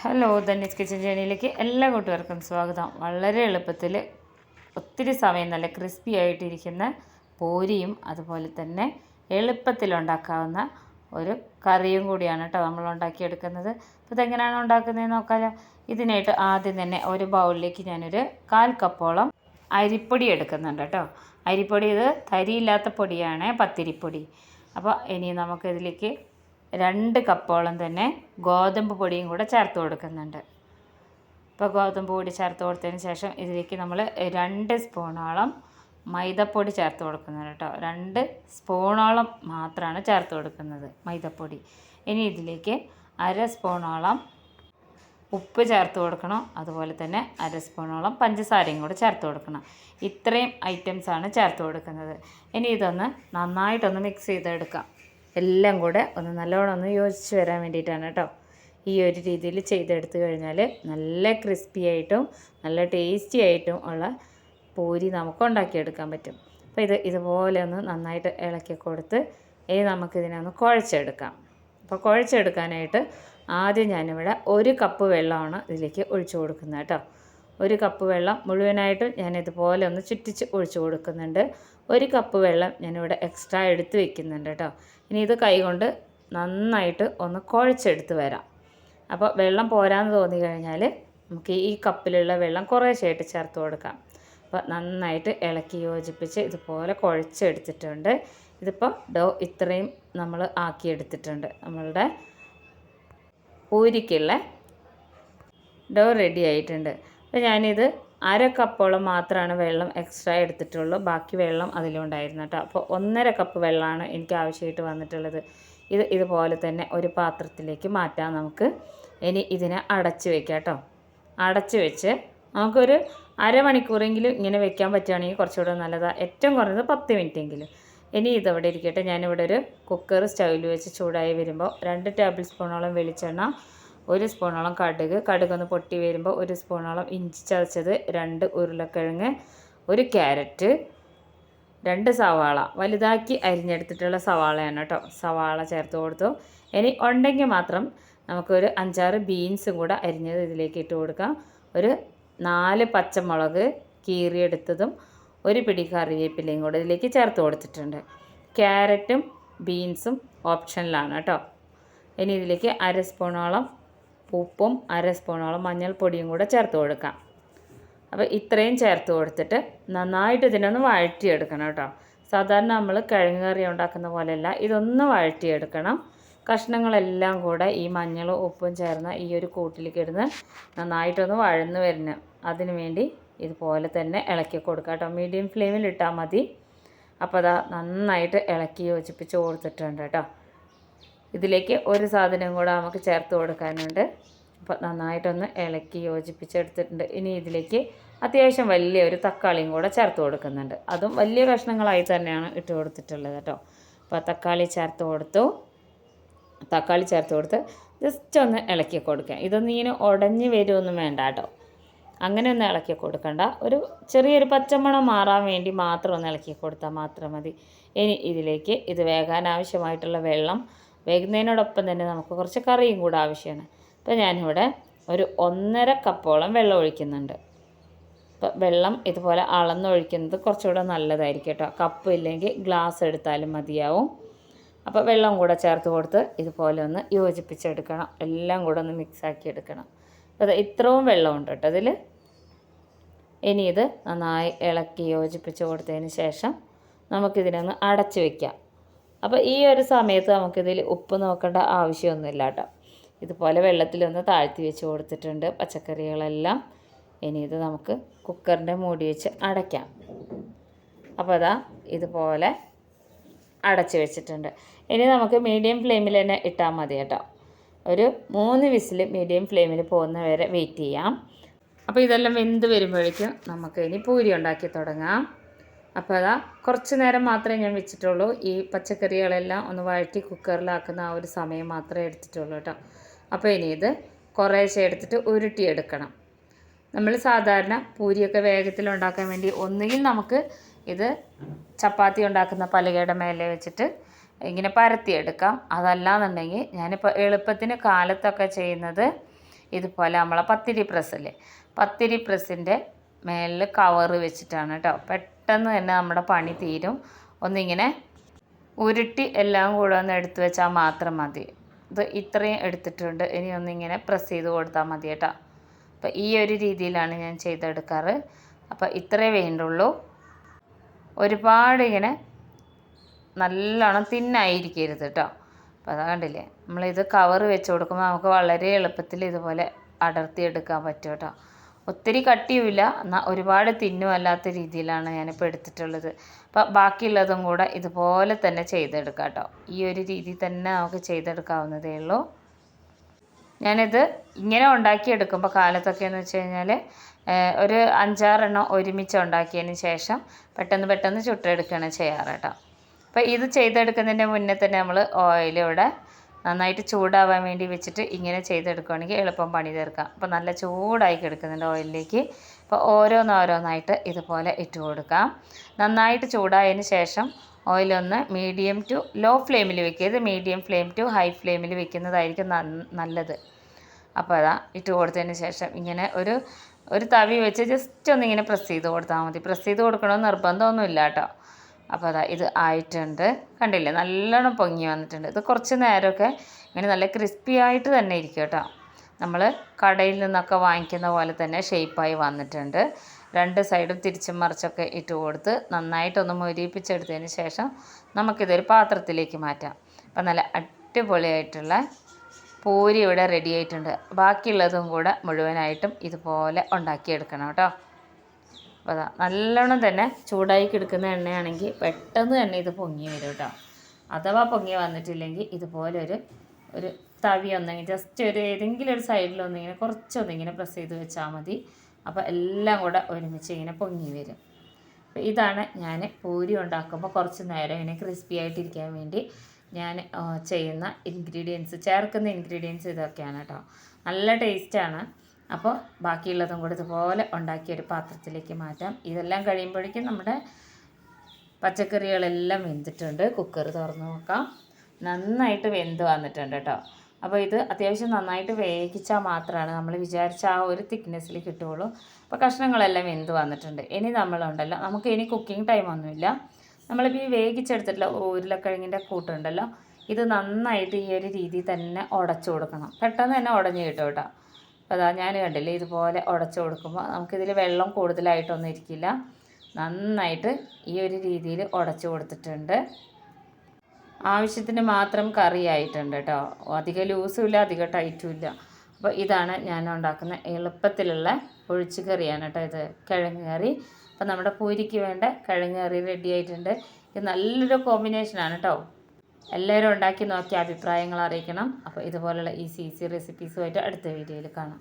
Hello ധന്യസ് kitchen ജേണിയിലേക്ക് എല്ലാ കൂട്ടുകാർക്കും സ്വാഗതം. വളരെ എളുപ്പത്തിൽ ഒത്തിരി സമയം നല്ല ക്രിസ്പി ആയിട്ടിരിക്കുന്ന പൂരിയും അതുപോലെ തന്നെ എളുപ്പത്തിൽ ഉണ്ടാക്കാവുന്ന ഒരു കറിയും കൂടിയാണ് കേട്ടോ നമ്മൾ ഉണ്ടാക്കിയെടുക്കുന്നത്. അപ്പോൾ ഇതെങ്ങനെയാണ് ഉണ്ടാക്കുന്നത് നോക്കാമല്ലോ ഇതിനായിട്ട് ആദ്യം തന്നെ ഒരു ബൗളിലേക്ക് ഞാനൊരു കാൽ കപ്പോളം അരിപ്പൊടി എടുക്കുന്നുണ്ട് കേട്ടോ. അരിപ്പൊടി ഇത് തരിയില്ലാത്ത പൊടിയാണ് പത്തിരിപ്പൊടി. അപ്പോൾ ഇനി നമുക്കിതിലേക്ക് രണ്ട് കപ്പോളം തന്നെ ഗോതമ്പ് പൊടിയും കൂടെ ചേർത്ത് കൊടുക്കുന്നുണ്ട്. ഇപ്പോൾ ഗോതമ്പ് പൊടി ചേർത്ത് കൊടുത്തതിന് ശേഷം ഇതിലേക്ക് നമ്മൾ രണ്ട് സ്പൂണോളം മൈദപ്പൊടി ചേർത്ത് കൊടുക്കുന്നുണ്ട് കേട്ടോ. രണ്ട് സ്പൂണോളം മാത്രമാണ് ചേർത്ത് കൊടുക്കുന്നത് മൈദപ്പൊടി. ഇനി ഇതിലേക്ക് അര സ്പൂണോളം ഉപ്പ് ചേർത്ത് കൊടുക്കണം. അതുപോലെ തന്നെ അര സ്പൂണോളം പഞ്ചസാരയും കൂടെ ചേർത്ത് കൊടുക്കണം. ഇത്രയും ഐറ്റംസാണ് ചേർത്ത് കൊടുക്കുന്നത്. ഇനി ഇതൊന്ന് നന്നായിട്ടൊന്ന് മിക്സ് ചെയ്തെടുക്കാം. എല്ലാം കൂടെ ഒന്ന് നല്ലോണം ഒന്ന് യോജിച്ച് വരാൻ വേണ്ടിയിട്ടാണ് കേട്ടോ. ഈ ഒരു രീതിയിൽ ചെയ്തെടുത്ത് കഴിഞ്ഞാൽ നല്ല ക്രിസ്പി ആയിട്ടും നല്ല ടേസ്റ്റി ആയിട്ടും ഉള്ള പൂരി നമുക്ക് ഉണ്ടാക്കിയെടുക്കാൻ പറ്റും. അപ്പോൾ ഇത് ഇതുപോലെ ഒന്ന് നന്നായിട്ട് ഇളക്കി കൊടുത്ത് ഇനി നമുക്കിതിനെ ഒന്ന് കുഴച്ചെടുക്കാം. അപ്പോൾ കുഴച്ചെടുക്കാനായിട്ട് ആദ്യം ഞാനിവിടെ ഒരു കപ്പ് വെള്ളമാണ് ഇതിലേക്ക് ഒഴിച്ചു കൊടുക്കുന്നത് കേട്ടോ. ഒരു കപ്പ് വെള്ളം മുഴുവനായിട്ടും ഞാൻ ഇതുപോലെ ഒന്ന് ചുറ്റിച്ച് ഒഴിച്ചു കൊടുക്കുന്നുണ്ട്. ഒരു കപ്പ് വെള്ളം ഞാനിവിടെ എക്സ്ട്രാ എടുത്ത് വെക്കുന്നുണ്ട് കേട്ടോ. ഇനി ഇത് കൈകൊണ്ട് നന്നായിട്ട് ഒന്ന് കുഴച്ചെടുത്ത് വരാം. അപ്പോൾ വെള്ളം പോരാന്ന് തോന്നി കഴിഞ്ഞാൽ നമുക്ക് ഈ കപ്പിലുള്ള വെള്ളം കുറേശ്ശായിട്ട് ചേർത്ത് കൊടുക്കാം. അപ്പോൾ നന്നായിട്ട് ഇളക്കി യോജിപ്പിച്ച് ഇതുപോലെ കുഴച്ചെടുത്തിട്ടുണ്ട്. ഇതിപ്പോൾ ഡോ ഇത്രയും നമ്മൾ ആക്കിയെടുത്തിട്ടുണ്ട്. നമ്മളുടെ പൂരിക്കുള്ള ഡോ റെഡി ആയിട്ടുണ്ട്. അപ്പോൾ ഞാനിത് അര കപ്പോളം മാത്രമാണ് വെള്ളം എക്സ്ട്രാ എടുത്തിട്ടുള്ളൂ. ബാക്കി വെള്ളം അതിലുണ്ടായിരുന്നു കേട്ടോ. അപ്പോൾ ഒന്നര കപ്പ് വെള്ളമാണ് എനിക്ക് ആവശ്യമായിട്ട് വന്നിട്ടുള്ളത്. ഇത് ഇതുപോലെ തന്നെ ഒരു പാത്രത്തിലേക്ക് മാറ്റാം നമുക്ക്. ഇനി ഇതിനെ അടച്ച് വെക്കാം കേട്ടോ. അടച്ച് വെച്ച് നമുക്കൊരു അരമണിക്കൂറെങ്കിലും ഇങ്ങനെ വെക്കാൻ പറ്റുകയാണെങ്കിൽ കുറച്ചുകൂടെ നല്ലതാണ് ഏറ്റവും കുറഞ്ഞത് പത്ത് മിനിറ്റ് എങ്കിലും ഇനി ഇതവിടെ ഇരിക്കട്ടെ. ഞാനിവിടെ ഒരു കുക്കർ സ്റ്റൗവിൽ വെച്ച് ചൂടായി വരുമ്പോൾ രണ്ട് ടേബിൾ സ്പൂണോളം വെളിച്ചെണ്ണ ഒരു സ്പൂണോളം കടുക്. കടുകൊന്ന് പൊട്ടി വരുമ്പോൾ ഒരു സ്പൂണോളം ഇഞ്ചി ചതച്ചത് രണ്ട് ഉരുളക്കിഴങ്ങ് ഒരു ക്യാരറ്റ് രണ്ട് സവാള. വലുതാക്കി അരിഞ്ഞെടുത്തിട്ടുള്ള സവാളയാണ് കേട്ടോ സവാള ചേർത്ത് കൊടുത്തു. ഇനി ഉണ്ടെങ്കിൽ മാത്രം നമുക്കൊരു അഞ്ചാറ് ബീൻസും കൂടെ അരിഞ്ഞത് ഇതിലേക്ക് ഇട്ട് കൊടുക്കാം. ഒരു നാല് പച്ചമുളക് കീറിയെടുത്തതും ഒരു പിടി കറിവേപ്പിലയും കൂടെ ഇതിലേക്ക് ചേർത്ത് കൊടുത്തിട്ടുണ്ട്. ക്യാരറ്റും ബീൻസും ഓപ്ഷനിലാണ് കേട്ടോ ഇനി ഇതിലേക്ക് അര സ്പൂണോളം ഉപ്പും അര സ്പൂണോളം മഞ്ഞൾപ്പൊടിയും കൂടെ ചേർത്ത് കൊടുക്കാം. അപ്പോൾ ഇത്രയും ചേർത്ത് കൊടുത്തിട്ട് നന്നായിട്ട് ഇതിനൊന്ന് വഴറ്റിയെടുക്കണം കേട്ടോ. സാധാരണ നമ്മൾ കിഴങ്ങ് കറി ഉണ്ടാക്കുന്ന പോലെയല്ല ഇതൊന്ന് വഴറ്റിയെടുക്കണം. കഷ്ണങ്ങളെല്ലാം കൂടെ ഈ മഞ്ഞളും ഉപ്പും ചേർന്ന ഈ ഒരു കൂട്ടിലേക്ക് ഇടുന്ന് നന്നായിട്ടൊന്ന് വഴന്ന് വരുന്ന അതിന് വേണ്ടി ഇതുപോലെ തന്നെ ഇളക്കി കൊടുക്കുക കേട്ടോ. മീഡിയം ഫ്ലെയിമിൽ ഇട്ടാൽ മതി. അപ്പോൾ അതാ നന്നായിട്ട് ഇളക്കി യോജിപ്പിച്ച് കൊടുത്തിട്ടുണ്ട് കേട്ടോ. ഇതിലേക്ക് ഒരു സാധനം കൂടെ നമുക്ക് ചേർത്ത് കൊടുക്കാനുണ്ട്. അപ്പോൾ നന്നായിട്ടൊന്ന് ഇളക്കി യോജിപ്പിച്ചെടുത്തിട്ടുണ്ട്. ഇനി ഇതിലേക്ക് അത്യാവശ്യം വലിയ ഒരു തക്കാളിയും കൂടെ ചേർത്ത് കൊടുക്കുന്നുണ്ട്. അതും വലിയ കഷ്ണങ്ങളായി തന്നെയാണ് ഇട്ട് കൊടുത്തിട്ടുള്ളത് കേട്ടോ. അപ്പോൾ തക്കാളി ചേർത്ത് കൊടുത്തു. തക്കാളി ചേർത്ത് കൊടുത്ത് ജസ്റ്റ് ഒന്ന് ഇളക്കി കൊടുക്കാം. ഇതൊന്നും ഇങ്ങനെ ഉടഞ്ഞ് വരുമൊന്നും വേണ്ട കേട്ടോ. അങ്ങനെ ഒന്ന് ഇളക്കി കൊടുക്കണ്ട. ഒരു ചെറിയൊരു പച്ചമണം മാറാൻ വേണ്ടി മാത്രം ഒന്ന് ഇളക്കി കൊടുത്താൽ മാത്രം മതി. ഇനി ഇതിലേക്ക് ഇത് വേകാൻ ആവശ്യമായിട്ടുള്ള വെള്ളം വേകുന്നതിനോടൊപ്പം തന്നെ നമുക്ക് കുറച്ച് കറിയും കൂടെ ആവശ്യമാണ്. അപ്പോൾ ഞാനിവിടെ ഒരു ഒന്നര കപ്പോളം വെള്ളം ഒഴിക്കുന്നുണ്ട്. അപ്പോൾ വെള്ളം ഇതുപോലെ അളന്നൊഴിക്കുന്നത് കുറച്ചുകൂടെ നല്ലതായിരിക്കും കേട്ടോ. കപ്പ് ഇല്ലെങ്കിൽ ഗ്ലാസ് എടുത്താലും മതിയാവും. അപ്പോൾ വെള്ളം കൂടെ ചേർത്ത് കൊടുത്ത് ഇതുപോലെ ഒന്ന് യോജിപ്പിച്ചെടുക്കണം. എല്ലാം കൂടെ ഒന്ന് മിക്സാക്കി എടുക്കണം. അപ്പോൾ ഇത്രയും വെള്ളമുണ്ട് കേട്ടോ അതിൽ ഇനി ഇത് നന്നായി ഇളക്കി യോജിപ്പിച്ച് കൊടുത്തതിന് ശേഷം നമുക്കിതിനൊന്ന് അടച്ച് വയ്ക്കാം അപ്പോൾ ഈ ഒരു സമയത്ത് നമുക്കിതിൽ ഉപ്പ് നോക്കേണ്ട ആവശ്യമൊന്നുമില്ല കേട്ടോ ഇതുപോലെ വെള്ളത്തിലൊന്ന് താഴ്ത്തി വെച്ച് കൊടുത്തിട്ടുണ്ട് പച്ചക്കറികളെല്ലാം. ഇനി ഇത് നമുക്ക് കുക്കറിന്റെ മൂടി വെച്ച് അടയ്ക്കാം. അപ്പോൾ അതാ ഇതുപോലെ അടച്ച് വെച്ചിട്ടുണ്ട്. ഇനി നമുക്ക് മീഡിയം ഫ്ലെയിമിൽ തന്നെ ഇട്ടാൽ മതി കേട്ടോ. ഒരു മൂന്ന് വിസിൽ മീഡിയം ഫ്ലെയിമിൽ പോകുന്ന വരെ വെയിറ്റ് ചെയ്യാം. അപ്പോൾ ഇതെല്ലാം വെന്ത് വരുമ്പോഴേക്കും നമുക്ക് ഇനി പൂരി ഉണ്ടാക്കി തുടങ്ങാം. അപ്പോൾ അതാ കുറച്ച് നേരം മാത്രമേ ഞാൻ വെച്ചിട്ടുള്ളൂ. ഈ പച്ചക്കറികളെല്ലാം ഒന്ന് വഴറ്റി കുക്കറിലാക്കുന്ന ആ ഒരു സമയം മാത്രമേ എടുത്തിട്ടുള്ളൂ കേട്ടോ. അപ്പോൾ ഇനി ഇത് കുറേശ്ശെ എടുത്തിട്ട് ഉരുട്ടിയെടുക്കണം നമ്മൾ സാധാരണ പൂരിയൊക്കെ വേഗത്തിൽ ഉണ്ടാക്കാൻ വേണ്ടി ഒന്നുകിൽ നമുക്ക് ഇത് ചപ്പാത്തി ഉണ്ടാക്കുന്ന പലകയുടെ മേലെ വെച്ചിട്ട് ഇങ്ങനെ പരത്തിയെടുക്കാം അതല്ലാന്നുണ്ടെങ്കിൽ ഞാനിപ്പോൾ എളുപ്പത്തിന് കാലത്തൊക്കെ ചെയ്യുന്നത് ഇതുപോലെ നമ്മളെ പത്തിരി പ്രസ്സല്ലേ? പത്തിരി പ്രസ്സിന്റെ മേലിൽ കവറ് വെച്ചിട്ടാണ് കേട്ടോ. തന്നെ നമ്മുടെ പണി തീരും. ഒന്നിങ്ങനെ ഉരുട്ടി എല്ലാം കൂടെ ഒന്ന് എടുത്തു വെച്ചാൽ മാത്രം മതി. ഇത് ഇത്രയും എടുത്തിട്ടുണ്ട്. ഇനി ഒന്നിങ്ങനെ പ്രസ് ചെയ്ത് കൊടുത്താൽ മതി കേട്ടോ. അപ്പോൾ ഈ ഒരു രീതിയിലാണ് ഞാൻ ചെയ്തെടുക്കാറ്. അപ്പോൾ ഇത്രേ വേണ്ടുള്ളൂ. ഒരുപാട് ഇങ്ങനെ നല്ലോണം തിന്നായിരിക്കരുത് കേട്ടോ. അപ്പോൾ അതാ കണ്ടില്ലേ? നമ്മളിത് കവർ വെച്ച് കൊടുക്കുമ്പോൾ നമുക്ക് വളരെ എളുപ്പത്തിൽ ഇതുപോലെ അടർത്തി എടുക്കാൻ പറ്റും കേട്ടോ. ഒത്തിരി കട്ടിയുമില്ല. എന്നാൽ ഒരുപാട് തിന്നും അല്ലാത്ത രീതിയിലാണ് ഞാനിപ്പോൾ എടുത്തിട്ടുള്ളത്. അപ്പോൾ ബാക്കിയുള്ളതും കൂടെ ഇതുപോലെ തന്നെ ചെയ്തെടുക്കാം കേട്ടോ ഈ ഒരു രീതി തന്നെ നമുക്ക് ചെയ്തെടുക്കാവുന്നതേ ഉള്ളൂ. ഞാനിത് ഇങ്ങനെ ഉണ്ടാക്കിയെടുക്കുമ്പോൾ കാലത്തൊക്കെ എന്ന് വെച്ച് കഴിഞ്ഞാൽ ഒരു അഞ്ചാറെണ്ണം ഒരുമിച്ച് ഉണ്ടാക്കിയതിന് ശേഷം പെട്ടെന്ന് പെട്ടെന്ന് ചുട്ടെടുക്കുകയാണ് ചെയ്യാറ് കേട്ടോ. അപ്പോൾ ഇത് ചെയ്തെടുക്കുന്നതിന്റെ മുന്നേ തന്നെ നമ്മൾ ഓയിൽ ഇവിടെ നന്നായിട്ട് ചൂടാവാൻ വേണ്ടി വെച്ചിട്ട് ഇങ്ങനെ ചെയ്തെടുക്കുകയാണെങ്കിൽ എളുപ്പം പണി തീർക്കാം. അപ്പോൾ നല്ല ചൂടായി കിടക്കുന്നുണ്ട് ഓയിലിലേക്ക്. അപ്പോൾ ഓരോന്നോരോന്നായിട്ട് ഇതുപോലെ ഇട്ട് കൊടുക്കാം. നന്നായിട്ട് ചൂടായതിന് ശേഷം ഓയിലൊന്ന് മീഡിയം ടു ലോ ഫ്ലെയിമിൽ വെക്കരുത് മീഡിയം ഫ്ലെയിം ടു ഹൈ ഫ്ലെയിമിൽ വെക്കുന്നതായിരിക്കും നല്ലത്. അപ്പോൾ അതാ ഇട്ട് കൊടുത്തതിന് ശേഷം ഇങ്ങനെ ഒരു ഒരു തവി വെച്ച് ജസ്റ്റ് ഒന്ന് ഇങ്ങനെ പ്രസ് ചെയ്ത് കൊടുത്താൽ മതി. പ്രസ് ചെയ്ത് കൊടുക്കണമെന്ന് നിർബന്ധമൊന്നുമില്ല കേട്ടോ. അപ്പോൾ അതാ ഇത് ആയിട്ടുണ്ട്. കണ്ടില്ലേ? നല്ലോണം പൊങ്ങി വന്നിട്ടുണ്ട്. ഇത് കുറച്ച് നേരമൊക്കെ ഇങ്ങനെ നല്ല ക്രിസ്പി ആയിട്ട് തന്നെ ഇരിക്കും കേട്ടോ. നമ്മൾ കടയിൽ നിന്നൊക്കെ വാങ്ങിക്കുന്ന പോലെ തന്നെ ഷേപ്പായി വന്നിട്ടുണ്ട്. രണ്ട് സൈഡും തിരിച്ചും മറിച്ചൊക്കെ ഇട്ട് കൊടുത്ത് നന്നായിട്ടൊന്ന് മൊരിയിപ്പിച്ചെടുത്തതിന് ശേഷം നമുക്കിതൊരു പാത്രത്തിലേക്ക് മാറ്റാം. അപ്പം നല്ല അടിപൊളിയായിട്ടുള്ള പൂരി ഇവിടെ റെഡി ആയിട്ടുണ്ട്. ബാക്കിയുള്ളതും കൂടെ മുഴുവനായിട്ടും ഇതുപോലെ ഉണ്ടാക്കിയെടുക്കണം കേട്ടോ. അപ്പോൾ അതാ നല്ലോണം തന്നെ ചൂടായി കിടക്കുന്ന എണ്ണയാണെങ്കിൽ പെട്ടെന്ന് തന്നെ ഇത് പൊങ്ങി വരും കേട്ടോ. അഥവാ പൊങ്ങി വന്നിട്ടില്ലെങ്കിൽ ഇതുപോലെ ഒരു ഒരു തവി ഒന്നെങ്കിൽ ജസ്റ്റ് ഒരു ഏതെങ്കിലും ഒരു സൈഡിൽ സൈഡിലൊന്നിങ്ങനെ കുറച്ചൊന്നിങ്ങനെ പ്രസ് ചെയ്ത് വെച്ചാൽ മതി. അപ്പോൾ എല്ലാം കൂടെ ഒരുമിച്ച് ഇങ്ങനെ പൊങ്ങി വരും. അപ്പോൾ ഇതാണ് ഞാൻ പൂരി ഉണ്ടാക്കുമ്പോൾ കുറച്ച് നേരം ഇങ്ങനെ ക്രിസ്പി ആയിട്ടിരിക്കാൻ വേണ്ടി ഞാൻ ചെയ്യുന്ന ഇൻഗ്രീഡിയൻസ് ചേർക്കുന്ന ഇൻഗ്രീഡിയൻസ് ഇതൊക്കെയാണ് കേട്ടോ. നല്ല ടേസ്റ്റാണ് അപ്പോൾ ബാക്കിയുള്ളതും കൂടെ ഇതുപോലെ ഉണ്ടാക്കിയ ഒരു പാത്രത്തിലേക്ക് മാറ്റാം. ഇതെല്ലാം കഴിയുമ്പോഴേക്കും നമ്മുടെ പച്ചക്കറികളെല്ലാം വെന്തിട്ടുണ്ട്. കുക്കർ തുറന്ന് നോക്കാം. നന്നായിട്ട് വെന്ത് വന്നിട്ടുണ്ട് കേട്ടോ. അപ്പോൾ ഇത് അത്യാവശ്യം നന്നായിട്ട് വേവിച്ചാൽ മാത്രമാണ് നമ്മൾ വിചാരിച്ച ആ ഒരു തിക്നെസ്സിൽ കിട്ടുകയുള്ളൂ അപ്പോൾ കഷ്ണങ്ങളെല്ലാം വെന്ത് വന്നിട്ടുണ്ട്. ഇനി നമ്മളുണ്ടല്ലോ. നമുക്ക് ഇനി കുക്കിംഗ് ടൈമൊന്നുമില്ല നമ്മളിപ്പോൾ ഈ വേവിച്ചെടുത്തിട്ടുള്ള ഉരുളക്കിഴങ്ങിന്റെ കൂട്ടുണ്ടല്ലോ ഇത് നന്നായിട്ട് ഈ ഒരു രീതിയിൽ തന്നെ ഉടച്ചു കൊടുക്കണം. പെട്ടെന്ന് തന്നെ ഉടഞ്ഞു കിട്ടും കേട്ടോ. അപ്പോൾ അതാ ഞാൻ കണ്ടില്ലേ ഇതുപോലെ ഉടച്ചു കൊടുക്കുമ്പോൾ നമുക്കിതിൽ വെള്ളം കൂടുതലായിട്ടൊന്നും ഇരിക്കില്ല. നന്നായിട്ട് ഈ ഒരു രീതിയിൽ ഉടച്ചു കൊടുത്തിട്ടുണ്ട്. ആവശ്യത്തിന് മാത്രം കറി ആയിട്ടുണ്ട് കേട്ടോ അധികം ലൂസും ഇല്ല അധികം ടൈറ്റും ഇല്ല. അപ്പോൾ ഇതാണ് ഞാൻ ഉണ്ടാക്കുന്ന എളുപ്പത്തിലുള്ള ഒഴിച്ച് കറിയാണ് കേട്ടോ ഇത് കിഴങ്ങ് കറി. അപ്പോൾ നമ്മുടെ പൂരിക്ക് വേണ്ട കിഴങ്ങ് കറി റെഡി ആയിട്ടുണ്ട്. ഇത് നല്ലൊരു കോമ്പിനേഷനാണ് കേട്ടോ എല്ലാവരും ഉണ്ടാക്കി നോക്കി അഭിപ്രായങ്ങൾ അറിയിക്കണം. അപ്പോൾ ഇതുപോലുള്ള ഈസി ഈസി റെസിപ്പീസുമായിട്ട് അടുത്ത വീഡിയോയിൽ കാണാം.